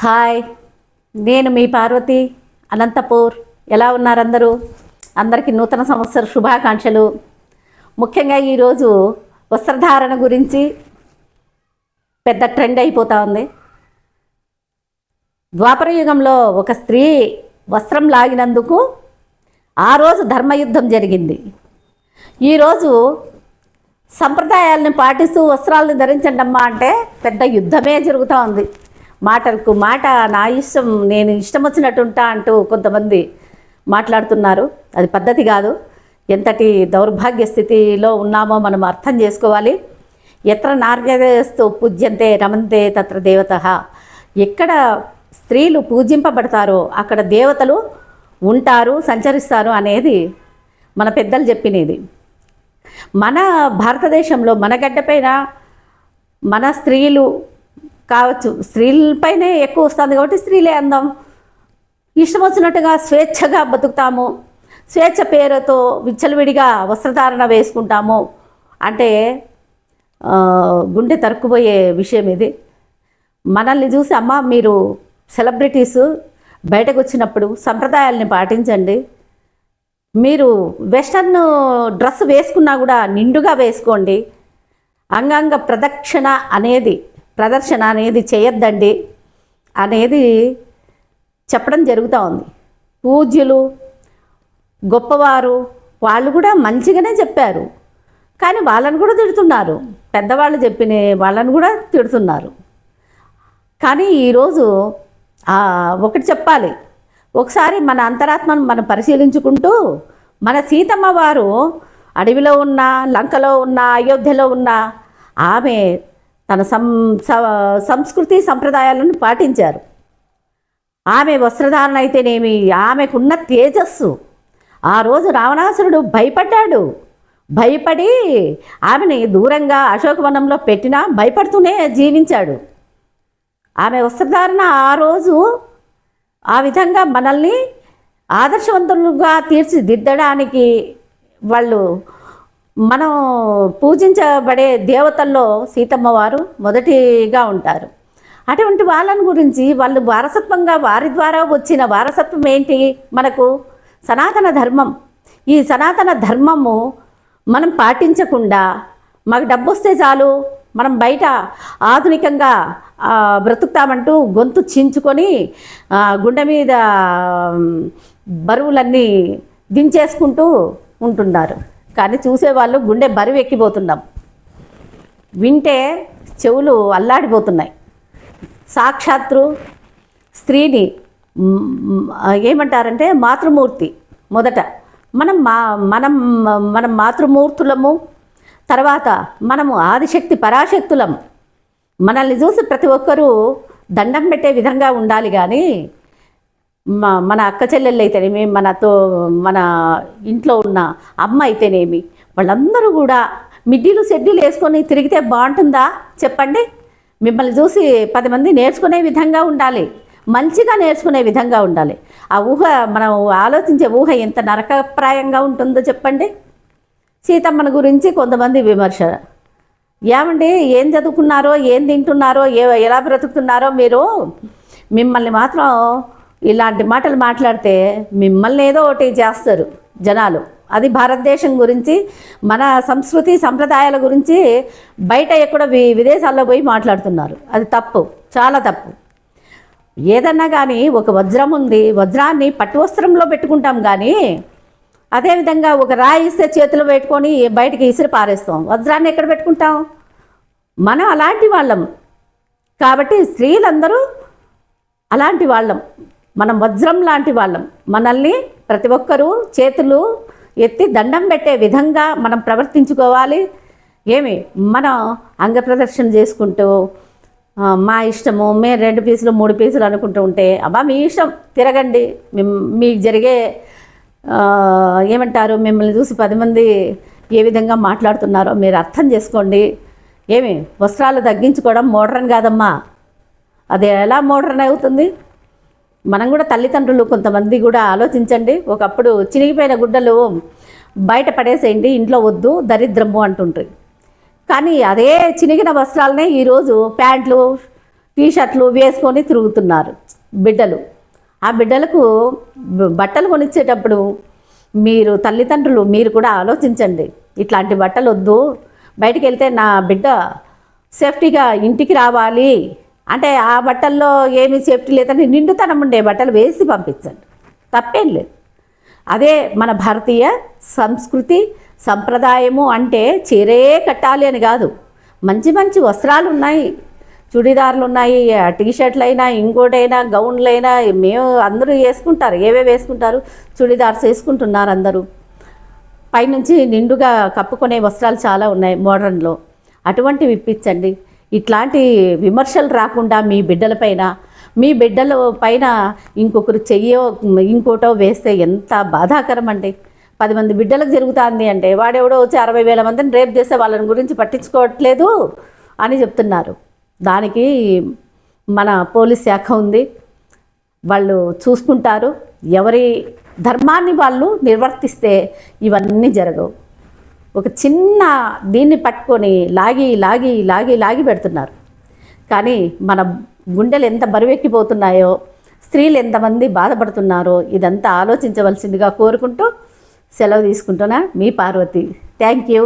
Hi నేను మీ పార్వతి అనంతపూర్. ఎలా ఉన్నారందరూ? అందరికీ నూతన సంవత్సర శుభాకాంక్షలు. ముఖ్యంగా ఈరోజు వస్త్రధారణ గురించి పెద్ద ట్రెండ్ అయిపోతా ఉంది. ద్వాపర యుగంలో ఒక స్త్రీ వస్త్రం లాగినందుకు ఆ రోజు ధర్మయుద్ధం జరిగింది. ఈరోజు సంప్రదాయాలను పాటిస్తూ వస్త్రాలను ధరించండమ్మా అంటే పెద్ద యుద్ధమే జరుగుతూ ఉంది. మాటలకు మాట నా ఇష్టం నేను ఇష్టం వచ్చినట్టు ఉంటా అంటూ కొంతమంది మాట్లాడుతున్నారు. అది పద్ధతి కాదు. ఎంతటి దౌర్భాగ్య స్థితిలో ఉన్నామో మనం అర్థం చేసుకోవాలి. ఎత్ర నార్యస్తు పూజ్యంతే రమంతే తత్ర దేవత. ఎక్కడ స్త్రీలు పూజింపబడతారో అక్కడ దేవతలు ఉంటారు సంచరిస్తారు అనేది మన పెద్దలు చెప్పినది. మన భారతదేశంలో మన గడ్డపైన మన స్త్రీలు కావచ్చు. స్త్రీలపైనే ఎక్కువ వస్తుంది కాబట్టి స్త్రీలే అందం. ఇష్టం వచ్చినట్టుగా స్వేచ్ఛగా బతుకుతాము. స్వేచ్ఛ పేరుతో విచ్చలవిడిగా వస్త్రధారణ వేసుకుంటాము. అంటే గుండె తరుక్కుపోయే విషయం ఇది. మనల్ని చూసి అమ్మ మీరు సెలబ్రిటీస్ బయటకు వచ్చినప్పుడు సంప్రదాయాల్ని పాటించండి. మీరు వెస్టర్న్ డ్రెస్ వేసుకున్నా కూడా నిండుగా వేసుకోండి. అంగాంగ ప్రదక్షిణ అనేది ప్రదర్శన అనేది చేయొద్దండి అనేది చెప్పడం జరుగుతూ ఉంది. పూజ్యులు గొప్పవారు వాళ్ళు కూడా మంచిగానే చెప్పారు. కానీ వాళ్ళని కూడా తిడుతున్నారు. పెద్దవాళ్ళు చెప్పిన వాళ్ళని కూడా తిడుతున్నారు. కానీ ఈరోజు ఒకటి చెప్పాలి. ఒకసారి మన అంతరాత్మను మనం పరిశీలించుకుంటూ మన సీతమ్మ వారు అడవిలో ఉన్న లంకలో ఉన్న అయోధ్యలో ఉన్న ఆమె తన సం స- సంస్కృతి సంప్రదాయాలను పాటించారు. ఆమె వస్త్రధారణ అయితేనేమి ఆమెకున్న తేజస్సు. ఆ రోజు రావణాసురుడు భయపడ్డాడు. భయపడి ఆమెని దూరంగా అశోకవనంలో పెట్టినా భయపడుతూనే జీవించాడు. ఆమె వస్త్రధారణ ఆ రోజు ఆ విధంగా మనల్ని ఆదర్శవంతులుగా తీర్చిదిద్దడానికి వాళ్ళు మనం పూజించబడే దేవతల్లో సీతమ్మ వారు మొదటిగా ఉంటారు. అటువంటి వాళ్ళని గురించి వాళ్ళు వారసత్వంగా వారి ద్వారా వచ్చిన వారసత్వం ఏంటి? మనకు సనాతన ధర్మం. ఈ సనాతన ధర్మము మనం పాటించకుండా మాకు డబ్బు వస్తే చాలు మనం బయట ఆధునికంగా బ్రతుకుతామంటూ గొంతు చించుకొని గుండె మీద బరువులన్నీ దించేసుకుంటూ ఉంటున్నారు. కానీ చూసేవాళ్ళు గుండె బరువు ఎక్కిపోతున్నాం. వింటే చెవులు అల్లాడిపోతున్నాయి. సాక్షాత్తు స్త్రీని ఏమంటారంటే మాతృమూర్తి మొదట. మనం మా మనం మనం మాతృమూర్తులము తర్వాత మనము ఆదిశక్తి పరాశక్తులం. మనల్ని చూసి ప్రతి ఒక్కరూ దండం పెట్టే విధంగా ఉండాలి కానీ మా మన అక్క చెల్లెళ్ళు అయితేనేమి మనతో మన ఇంట్లో ఉన్న అమ్మ అయితేనేమి వాళ్ళందరూ కూడా మిడ్డీలు షెడ్డీలు వేసుకొని తిరిగితే బాగుంటుందా? చెప్పండి. మిమ్మల్ని చూసి పది మంది నేర్చుకునే విధంగా ఉండాలి. మంచిగా నేర్చుకునే విధంగా ఉండాలి. ఆ ఊహ మనం ఆలోచించే ఊహ ఎంత నరకప్రాయంగా ఉంటుందో చెప్పండి. సీతమ్మని గురించి కొంతమంది విమర్శ. ఏమండి ఏం చదువుకున్నారో ఏం తింటున్నారో ఏ ఎలా బ్రతుకుతున్నారో మీరు? మిమ్మల్ని మాత్రం ఇలాంటి మాటలు మాట్లాడితే మిమ్మల్ని ఏదో ఒకటి చేస్తారు జనాలు. అది భారతదేశం గురించి మన సంస్కృతి సంప్రదాయాల గురించి బయట ఎక్కడ వి- విదేశాల్లో పోయి మాట్లాడుతున్నారు. అది తప్పు చాలా తప్పు. ఏదన్నా కానీ ఒక వజ్రం ఉంది వజ్రాన్ని పట్టు వస్త్రంలో పెట్టుకుంటాం కానీ అదేవిధంగా ఒక రాయి ఇస్తే చేతిలో పెట్టుకొని బయటికి ఇసిరి పారేస్తాం. వజ్రాన్ని ఎక్కడ పెట్టుకుంటాం? మనం అలాంటి వాళ్ళం. కాబట్టి స్త్రీలందరూ అలాంటి వాళ్ళం. మనం వజ్రం లాంటి వాళ్ళం. మనల్ని ప్రతి ఒక్కరూ చేతులు ఎత్తి దండం పెట్టే విధంగా మనం ప్రవర్తించుకోవాలి. ఏమి? మనం అంగ ప్రదర్శన చేసుకుంటూ మా ఇష్టము మేము రెండు పీసులు మూడు పీసులు అనుకుంటూ ఉంటే అబ్బా మీ ఇష్టం తిరగండి. మీకు జరిగే ఏమంటారు మిమ్మల్ని చూసి పది మంది ఏ విధంగా మాట్లాడుతున్నారో మీరు అర్థం చేసుకోండి. ఏమి? వస్త్రాలు తగ్గించుకోవడం మోడ్రన్ కాదమ్మా. అది ఎలా మోడ్రన్ అవుతుంది? మనం కూడా తల్లిదండ్రులు కొంతమంది కూడా ఆలోచించండి. ఒకప్పుడు చినిగిపోయిన గుడ్డలు బయట పడేసేయండి ఇంట్లో వద్దు దరిద్రము అంటుంటారు కానీ అదే చినిగిన వస్త్రాలనే ఈరోజు ప్యాంట్లు టీషర్ట్లు వేసుకొని తిరుగుతున్నారు బిడ్డలు. ఆ బిడ్డలకు బట్టలు కొనిచ్చేటప్పుడు మీరు తల్లిదండ్రులు మీరు కూడా ఆలోచించండి. ఇట్లాంటి బట్టలు వద్దు బయటికి వెళ్తే నా బిడ్డ సేఫ్టీగా ఇంటికి రావాలి. అంటే ఆ బట్టల్లో ఏమీ సేఫ్టీ లేదని నిండుతనం ఉండే బట్టలు వేసి పంపించండి. తప్పేం లేదు. అదే మన భారతీయ సంస్కృతి సంప్రదాయము అంటే చీరే కట్టాలి అని కాదు. మంచి మంచి వస్త్రాలు ఉన్నాయి. చుడిదార్లు ఉన్నాయి టీ షర్ట్లు అయినా ఇంకోటైనా గౌన్లు అయినా మేము అందరూ వేసుకుంటారు. ఏవే వేసుకుంటారు? చుడిదార్స్ వేసుకుంటున్నారు అందరూ. పైనుంచి నిండుగా కప్పుకునే వస్త్రాలు చాలా ఉన్నాయి మోడర్న్లో. అటువంటివి ఇప్పించండి. ఇట్లాంటి విమర్శలు రాకుండా మీ బిడ్డలపైన మీ బిడ్డల పైన ఇంకొకరు చెయ్యో ఇంకోటో వేస్తే ఎంత బాధాకరం అండి. పది మంది బిడ్డలకు జరుగుతుంది అంటే వాడెవడో వచ్చి అరవై వేల మందిని రేప్ చేస్తే వాళ్ళని గురించి పట్టించుకోవట్లేదు అని చెప్తున్నారు. దానికి మన పోలీస్ శాఖ ఉంది. వాళ్ళు చూసుకుంటారు. ఎవరి ధర్మాన్ని వాళ్ళు నిర్వర్తిస్తే ఇవన్నీ జరగవు. ఒక చిన్న దీన్ని పట్టుకొని లాగి లాగి లాగి లాగి పెడుతున్నారు. కానీ మన గుండెలు ఎంత బరువెక్కిపోతున్నాయో స్త్రీలు ఎంతమంది బాధపడుతున్నారో ఇదంతా ఆలోచించవలసిందిగా కోరుకుంటూ సెలవు తీసుకుంటున్నా మీ పార్వతి. Thank you